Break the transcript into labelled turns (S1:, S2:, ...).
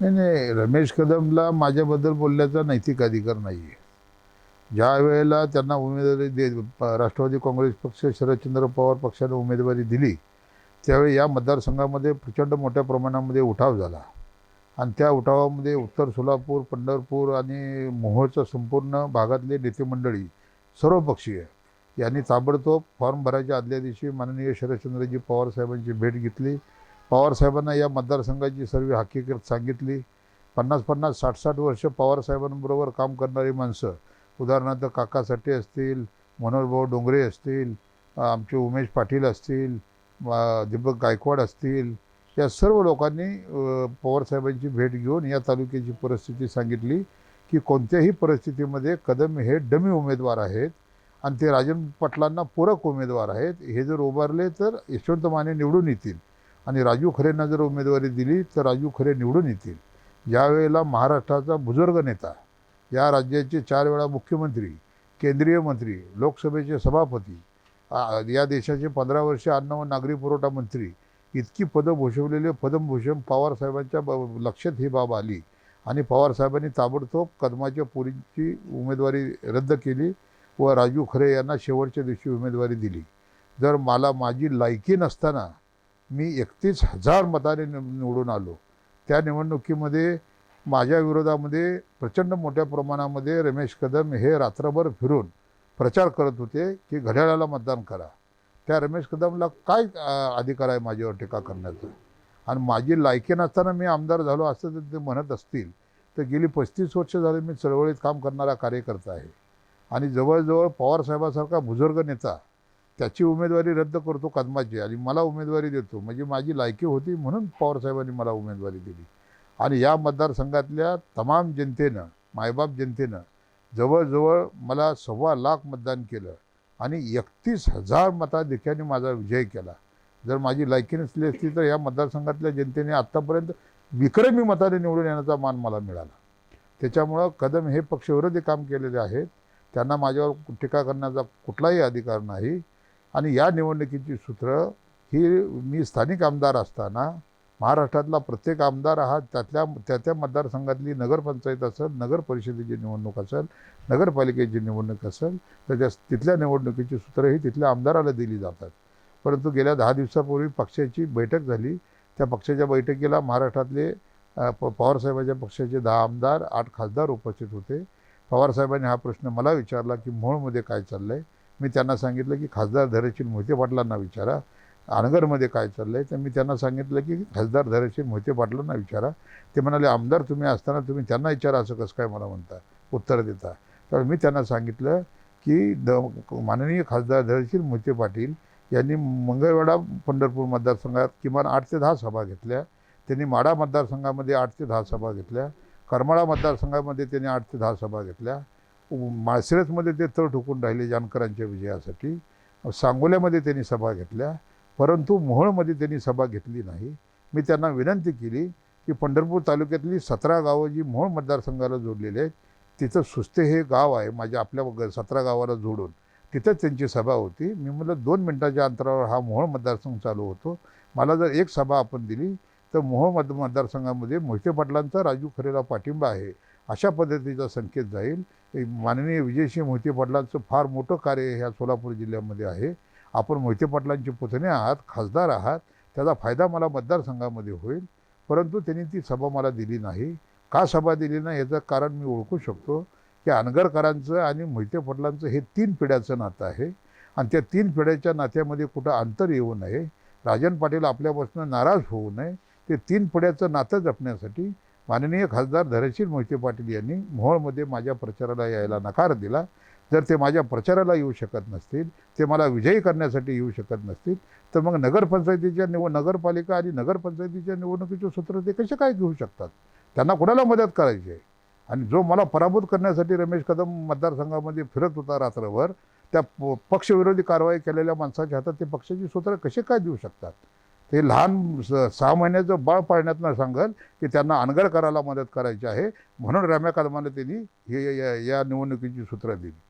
S1: नाही नाही रमेश कदमला माझ्याबद्दल बोलण्याचा नैतिक अधिकार नाही आहे ज्या वेळेला त्यांना उमेदवारी दे राष्ट्रवादी काँग्रेस पक्ष शरदचंद्र पवार पक्षाने उमेदवारी दिली त्यावेळी या मतदारसंघामध्ये प्रचंड मोठ्या प्रमाणामध्ये उठाव झाला. आणि त्या उठावामध्ये उत्तर सोलापूर पंढरपूर आणि मोहोळच्या संपूर्ण भागातले नेते मंडळी सर्वपक्षीय यांनी ताबडतोब फॉर्म भरायच्या आदल्या दिवशी माननीय शरदचंद्रजी पवार साहेबांची भेट घेतली. पवारसाहेबांना या मतदारसंघाची सर्व हकीकत सांगितली. पन्नास पन्नास साठ साठ वर्ष पवारसाहेबांबरोबर काम करणारी माणसं. उदाहरणार्थ काकासाठी असतील मनोहरभाऊ डोंगरे असतील आमचे उमेश पाटील असतील दीपक गायकवाड असतील या सर्व लोकांनी पवारसाहेबांची भेट घेऊन या तालुक्याची परिस्थिती सांगितली की कोणत्याही परिस्थितीमध्ये कदम हे डमी उमेदवार आहेत आणि ते राजन पाटलांना पूरक उमेदवार आहेत. हे जर उभारले तर यशवंत माने निवडून येतील. आणि राजू खरेंना जर उमेदवारी दिली तर राजू खरे निवडून येतील. ज्यावेळेला महाराष्ट्राचा बुजुर्ग नेता या राज्याचे चार वेळा मुख्यमंत्री केंद्रीय मंत्री लोकसभेचे सभापती या देशाचे पंधरा वर्ष अन्न व नागरी पुरवठा मंत्री इतकी पदं भूषवलेले पद्मभूषण पवारसाहेबांच्या ब लक्षात ही बाब आली. आणि पवारसाहेबांनी ताबडतोब कदमाच्या पुरीची उमेदवारी रद्द केली व राजू खरे यांना शेवटच्या दिवशी उमेदवारी दिली. जर मला माझी लायकी नसताना मी एकतीस हजार मताने निव- निवडून आलो. त्या निवडणुकीमध्ये माझ्या विरोधामध्ये प्रचंड मोठ्या प्रमाणामध्ये रमेश कदम हे रात्रभर फिरून प्रचार करत होते की घड्याळाला मतदान करा. त्या रमेश कदमला काय अधिकार आहे माझ्यावर टीका करण्याचा? आणि माझी लायकी नसताना मी आमदार झालो असं जर ते म्हणत असतील तर गेली पस्तीस वर्ष झाले मी चळवळीत काम करणारा कार्यकर्ता आहे. आणि जवळजवळ पवारसाहेबासारखा बुजुर्ग नेता त्याची उमेदवारी रद्द करतो कदमाची. आणि मला उमेदवारी देतो. म्हणजे माझी लायकी होती म्हणून पवारसाहेबांनी मला उमेदवारी दिली. आणि या मतदारसंघातल्या तमाम जनतेनं मायबाप जनतेनं जवळजवळ मला सव्वा लाख मतदान केलं आणि एकतीस हजार मताधिक्याने माझा विजय केला. जर माझी लायकी नसली असती तर या मतदारसंघातल्या जनतेने आत्तापर्यंत विक्रमी मताने निवडून येण्याचा मान मला मिळाला. त्याच्यामुळं कदम हे पक्षविरोधी काम केलेले आहेत. त्यांना माझ्यावर टीका करण्याचा कुठलाही अधिकार नाही. आणि या निवडणुकीची सूत्रं ही मी स्थानिक आमदार असताना महाराष्ट्रातला प्रत्येक आमदार हा त्यातल्या त्या त्या मतदारसंघातली नगरपंचायत असेल नगर परिषदेची निवडणूक असेल नगरपालिकेची निवडणूक असेल तर त्या तिथल्या निवडणुकीची सूत्रं ही तिथल्या आमदाराला दिली जातात. परंतु गेल्या दहा दिवसापूर्वी पक्षाची बैठक झाली. त्या पक्षाच्या बैठकीला महाराष्ट्रातले प पवारसाहेबांच्या पक्षाचे दहा आमदार आठ खासदार उपस्थित होते. पवारसाहेबांनी हा प्रश्न मला विचारला की मोहोळमध्ये काय चाललं आहे मी त्यांना सांगितलं की खासदार धैर्यशील मोहिते पाटलांना विचारा. अनगरमध्ये काय चाललं आहे तर मी त्यांना सांगितलं की खासदार धैर्यशील मोहिते पाटलांना विचारा. ते म्हणाले आमदार तुम्ही असताना तुम्ही त्यांना विचारा असं कसं काय मला म्हणता? उत्तर देता. तर मी त्यांना सांगितलं की द माननीय खासदार धैर्यशील मोहिते पाटील यांनी मंगळवेढा पंढरपूर मतदारसंघात किमान आठ ते दहा सभा घेतल्या. त्यांनी माडा मतदारसंघामध्ये आठ ते दहा सभा घेतल्या. करमाळा मतदारसंघामध्ये त्यांनी आठ ते दहा सभा घेतल्या. माळशिरसमध्ये ते तळ ठोकून राहिले जानकरांच्या विजयासाठी. सांगोल्यामध्ये त्यांनी सभा घेतल्या परंतु मोहोळमध्ये त्यांनी सभा घेतली नाही. मी त्यांना विनंती केली की पंढरपूर तालुक्यातली सतरा गावं जी मोहोळ मतदारसंघाला जोडलेली आहेत तिथं सुस्ते हे गाव आहे माझ्या आपल्या सतरा गावाला जोडून. तिथंच त्यांची सभा होती. मी म्हटलं दोन मिनटाच्या अंतरावर हा मोहोळ मतदारसंघ चालू होतो. मला जर एक सभा आपण दिली तर मोहोळ मत मतदारसंघामध्ये मोहिते पाटलांचा राजू खरेला पाठिंबा आहे अशा पद्धतीचा संकेत जाईल. माननीय विजयसिंह मोहिते पाटलांचं फार मोठं कार्य ह्या सोलापूर जिल्ह्यामध्ये आहे. आपण मोहिते पाटलांचे पुतणे आहात खासदार आहात त्याचा फायदा मला मतदारसंघामध्ये होईल. परंतु त्यांनी ती सभा मला दिली नाही. का सभा दिली नाही याचं कारण मी ओळखू शकतो. की अनगरकरांचं आणि मोहिते पाटलांचं हे तीन पिढ्याचं नातं आहे. आणि त्या तीन पिढ्याच्या नात्यामध्ये कुठं अंतर येऊ नये राजन पाटील आपल्यापासून नाराज होऊ नये ते तीन पिढ्याचं नातं जपण्यासाठी माननीय खासदार धैर्यशील मोहिते पाटील यांनी मोहोळमध्ये माझ्या प्रचाराला यायला नकार दिला. जर ते माझ्या प्रचाराला येऊ शकत नसतील ते मला विजयी करण्यासाठी येऊ शकत नसतील तर मग नगरपंचायतीच्या निव नगरपालिका आणि नगरपंचायतीच्या निवडणुकीचे सूत्र ते कसे काय घेऊ शकतात? त्यांना कुणाला मदत करायची आहे? आणि जो मला पराभूत करण्यासाठी रमेश कदम मतदारसंघामध्ये फिरत होता रात्रभर त्या प- पक्षविरोधी कारवाई केलेल्या माणसाच्या हातात ते पक्षाची सूत्र कसे काय देऊ शकतात? ते लहान स- सहा महिन्याचं बाळ पाळण्यातनं सांगल की त्यांना अनगर करायला मदत करायची आहे. म्हणून रम्या कदमाने त्यांनी हे या- या निवडणुकीची सूत्र दिली.